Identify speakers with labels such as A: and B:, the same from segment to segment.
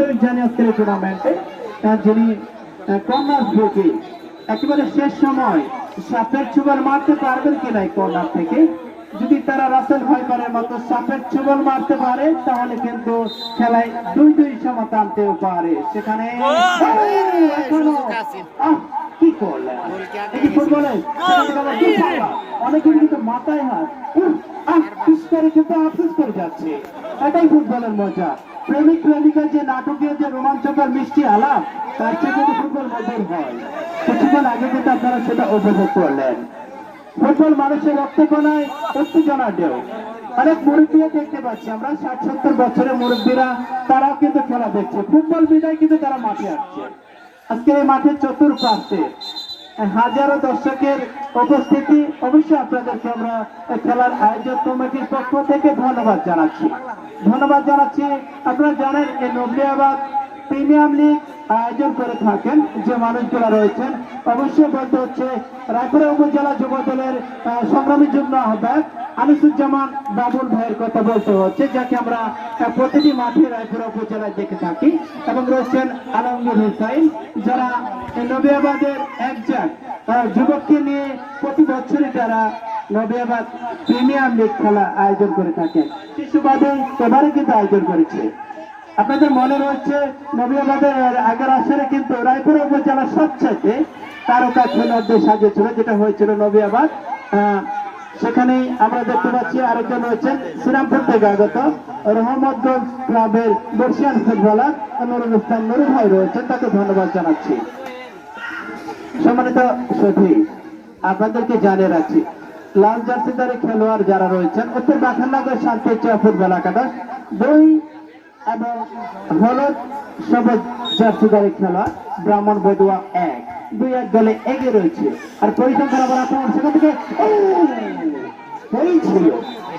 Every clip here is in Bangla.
A: যদি তারা রাসেল ভাইবারের মতো সাপের ছুবল মারতে পারে তাহলে কিন্তু খেলায় দুই দুই সমতা আনতেও পারে সেখানে কি করলেন মাথায় হাত আহ করে কিন্তু আফসোস করে যাচ্ছে এটাই ফুটবলের মজা প্রেমিক প্রেমিকার যে নাটকের যে রোমাঞ্চকর মিষ্টি আলাপ তার চেয়ে কিন্তু ফুটবল মধুর হয় কিছুক্ষণ আগে কিন্তু আপনারা সেটা উপভোগ করলেন ফুটবল মানুষের রক্তকণায় উত্তেজনা ঢেউ অনেক মুরব্বীরা দেখতে পাচ্ছি আমরা ষাট সত্তর বছরের মুরব্বীরা তারাও কিন্তু খেলা দেখছে ফুটবল বিদায় কিন্তু তারা মাঠে আসছে আজকে এই মাঠের চতুর্পাশে হাজারো দর্শকের উপস্থিতি অবশ্যই আপনাদেরকে আমরা খেলার আয়োজক কমিটির পক্ষ থেকে ধন্যবাদ জানাচ্ছি ধন্যবাদ জানাচ্ছি আপনারা জানেন যে নবলিয়াবাদ প্রিমিয়াম লিগ আয়োজন করে থাকেন যে মানুষগুলো রয়েছেন অবশ্যই বলতে হচ্ছে রায়পুরা উপজেলা যুব দলের সংগ্রামী যুগ্ম আহ্বায়ক আনিসুজ্জামান বাবুল ভাইয়ের কথা বলতে হচ্ছে যাকে আমরা প্রতিটি মাঠে রায়পুরা উপজেলায় দেখে থাকি এবং রয়েছেন আলমগীর হুসাইন যারা নবিয়াবাদের একজন যুবককে নিয়ে প্রতি বছরই তারা নবিয়াবাদ প্রিমিয়াম লিগ খেলা আয়োজন করে থাকেন শিশুবাদে এবারে কিন্তু আয়োজন করেছে আপনাদের মনে রয়েছে নবীবাদের আগের আসরে কিন্তু রায়পুর উপজেলা সবচেয়ে তারকা খেলোয়াড়দের ছিল যেটা হয়েছিল নবীবাদ সেখানে আমরা দেখতে পাচ্ছি আরেকজন রয়েছেন শ্রীরামপুর থেকে আগত রহমদগঞ্জ ক্লাবের বর্ষিয়ান ফুটবলার নুরুল ইসলাম নুরুল ভাই রয়েছেন তাকে ধন্যবাদ জানাচ্ছি সম্মানিত সফি আপনাদেরকে জানিয়ে রাখছি লাল জার্সিদারি খেলোয়াড় যারা রয়েছেন উত্তর বাখানগর শান্তি ফুটবল একাদশ দুই এবং হলুদ সবুজ জার্সি দলের খেলোয়াড় ব্রাহ্মণ বদুয়া এক দুই এক দলে এগিয়ে রয়েছে আর আক্রমণ সেখান থেকে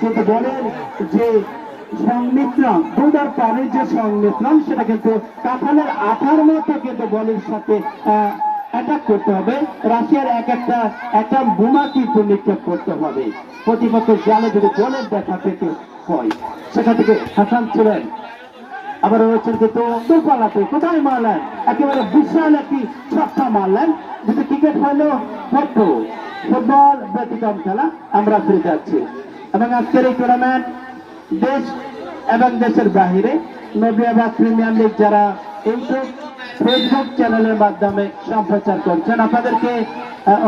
A: কিন্তু যে সংমিশ্রণ যে সংমিশ্রণ সেটা কিন্তু কাঁঠালের আঠার মতো কিন্তু বলের সাথে অ্যাটাক করতে হবে রাশিয়ার এক একটা একটা বোমা কিন্তু নিক্ষেপ করতে হবে প্রতিপক্ষের জালে যদি বলের দেখা পেতে হয় সেখান থেকে হাসান ছিলেন আবার রয়েছেন কিন্তু দুপালাতে কোথায় মারলেন একেবারে বিশাল একটি ছক্কা মারলেন যদি ক্রিকেট হলো ফুটবল ফুটবল ব্যতিক্রম খেলা আমরা ফিরে যাচ্ছি এবং আজকের এই টুর্নামেন্ট দেশ এবং দেশের বাহিরে নবিয়াবাদ প্রিমিয়ার লিগ যারা ইউটিউব ফেসবুক চ্যানেলের মাধ্যমে সম্প্রচার করছেন আপনাদেরকে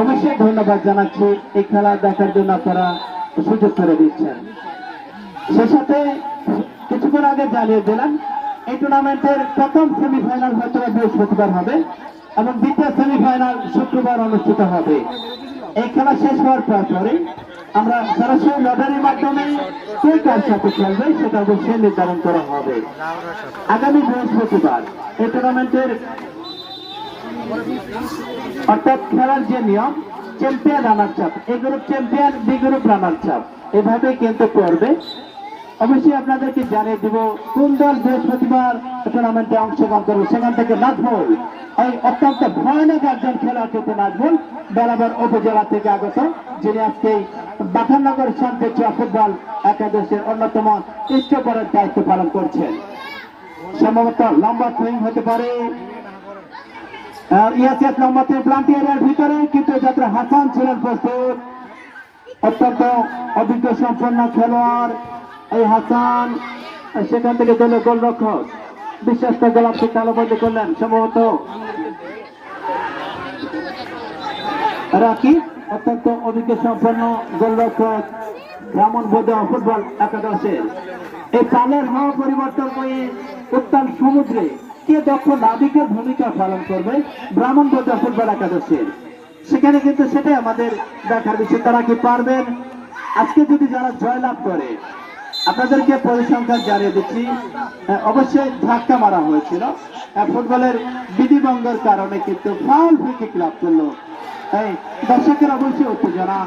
A: অবশ্যই ধন্যবাদ জানাচ্ছি এই খেলা দেখার জন্য আপনারা সুযোগ করে দিচ্ছেন সে সাথে কিছুক্ষণ আগে জানিয়ে দিলাম এই টুর্নামেন্টের প্রথম সেমিফাইনাল হয়তো বৃহস্পতিবার হবে এবং দ্বিতীয় সেমিফাইনাল শুক্রবার অনুষ্ঠিত হবে এই খেলা শেষ হওয়ার পর পরে আমরা সরাসরি লটারির মাধ্যমে কে কার সাথে খেলবে সেটা অবশ্যই নির্ধারণ করা হবে আগামী বৃহস্পতিবার এই টুর্নামেন্টের অর্থাৎ খেলার যে নিয়ম champion runner up A group champion B group runner up এভাবে কিন্তু পড়বে অবশ্যই আপনাদেরকে জানিয়ে দিব কোন দল বৃহস্পতিবার টুর্নামেন্টে অংশগ্রহণ করবে সেখান থেকে নাজমুল এই অত্যন্ত ভয়ানক একজন খেলোয়াড় কিন্তু নাজমুল বেলাবর উপজেলা থেকে আগত যিনি আজকে বাখানগর সন্দেচিয়া ফুটবল একাদশের অন্যতম ইষ্টপরের দায়িত্ব পালন করছেন সম্ভবত লম্বা সুইং হতে পারে ইয়াসিয়াস লম্বা সুইং প্লান্টি এরিয়ার ভিতরে কিন্তু যাত্র হাসান ছিলেন প্রস্তুত অত্যন্ত অভিজ্ঞ সম্পন্ন খেলোয়াড় এই হাসান সেখান থেকে দলের গোলরক্ষক বিশ্বাসটা গোলাপকে তালবন্দি করলেন সম্ভবত রাকিব অত্যন্ত অভিজ্ঞ সম্পন্ন গোল রক্ষক ব্রাহ্মণ বোধ ফুটবল একাদশে এই কালের হওয়া পরিবর্তন হয়ে উত্তাল সমুদ্রে কে দক্ষ নাবিকের ভূমিকা পালন করবে ব্রাহ্মণ বোধ ফুটবল একাদশে সেখানে কিন্তু সেটাই আমাদের দেখার বিষয় তারা কি পারবেন আজকে যদি যারা জয়লাভ করে আপনাদেরকে পরিসংখ্যান জানিয়ে দিচ্ছি হ্যাঁ, অবশ্যই ধাক্কা মারা হয়েছিল হ্যাঁ, ফুটবলের বিধিভঙ্গের কারণে কিন্তু ফাউল ফ্রিকিক ক্লাব করলো এই দর্শকের অবশ্যই উত্তেজনা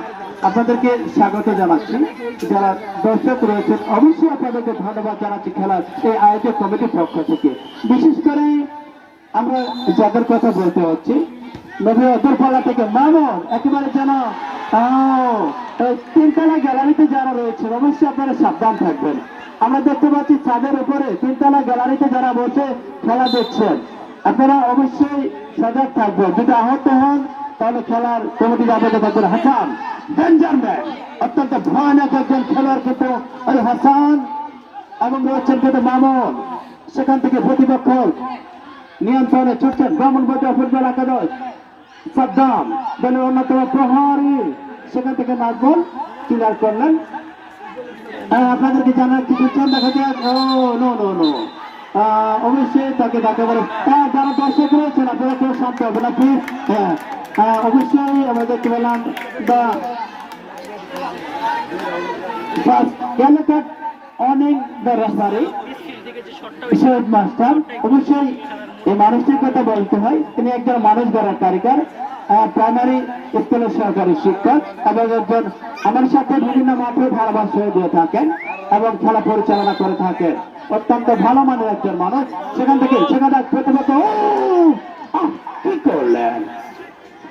A: আপনাদেরকে স্বাগত জানাচ্ছি যারা দর্শক রয়েছেন অবশ্যই আপনাদেরকে ধন্যবাদ জানাচ্ছি খেলার এই আয়োজক কমিটির পক্ষ থেকে বিশেষ করে আমরা যাদের কথা বলতে হচ্ছি নবী অদরপালা থেকে মামন একেবারে জানা তিনতলা গ্যালারিতে যারা রয়েছে অবশ্যই আপনারা সাবধান থাকবেন আমরা দেখতে পাচ্ছি ছাদের উপরে তিনতলা গ্যালারিতে যারা বসে খেলা দেখছেন আপনারা অবশ্যই সজাগ থাকবেন যদি আহত হন তাহলে খেলার কমিটি আপনাকে থাকবেন হাসান ডেঞ্জার ম্যান অত্যন্ত ভয়ানক একজন খেলোয়াড় কিন্তু হাসান এবং রয়েছেন কিন্তু মামুন সেখান থেকে প্রতিপক্ষ নিয়ন্ত্রণে ছুটছেন ব্রাহ্মণ ফুটবল একাদশ সাদ্দাম দলের অন্যতম প্রহারী সেখান থেকে নাচবন ক্লিয়ার করলেন আপনাদেরকে জানার কিছু চান দেখা যাক ও নো নো অবশ্যই তাকে দেখা করে যারা দর্শক রয়েছেন আপনারা কেউ শান্ত হবেন আপনি হ্যাঁ অবশ্যই আমরা দেখতে পেলাম দা অনেক রাস্তারে সৈয়দ মাস্টার অবশ্যই এই মানুষটির কথা বলতে হয় তিনি একজন মানুষ গড়ার কারিগর প্রাইমারি স্কুলের সহকারী শিক্ষক এবং একজন আমার সাথে বিভিন্ন মাঠে ধারাভাষ্য দিয়ে থাকেন এবং খেলা পরিচালনা করে থাকেন অত্যন্ত ভালো মানের একজন মানুষ সেখান থেকে সেখানে প্রথমত কি করলেন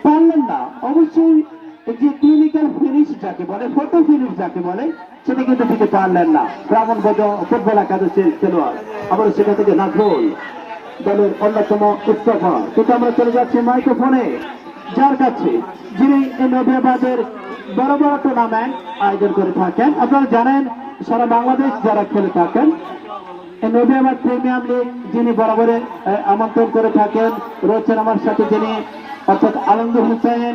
A: পারলেন না অবশ্যই যে ক্লিনিক্যাল ফিনিশ যাকে বলে ফটো ফিনিশ যাকে বলে সেটা কিন্তু থেকে পারলেন না ব্রাহ্মণ গজ ফুটবল একাদশের খেলোয়াড় আবার সেখান থেকে নাজরুল দলের অন্যতম উত্তফা কিন্তু আমরা চলে যাচ্ছি মাইক্রোফোনে যার কাছে যিনি নদিয়াবাদের বড় বড় টুর্নামেন্ট আয়োজন করে থাকেন আপনারা জানেন সারা বাংলাদেশ যারা খেলে থাকেন নদিয়াবাদ প্রিমিয়াম লিগ যিনি বরাবরে আমন্ত্রণ করে থাকেন রয়েছেন আমার সাথে যিনি অর্থাৎ আনন্দ হুসাইন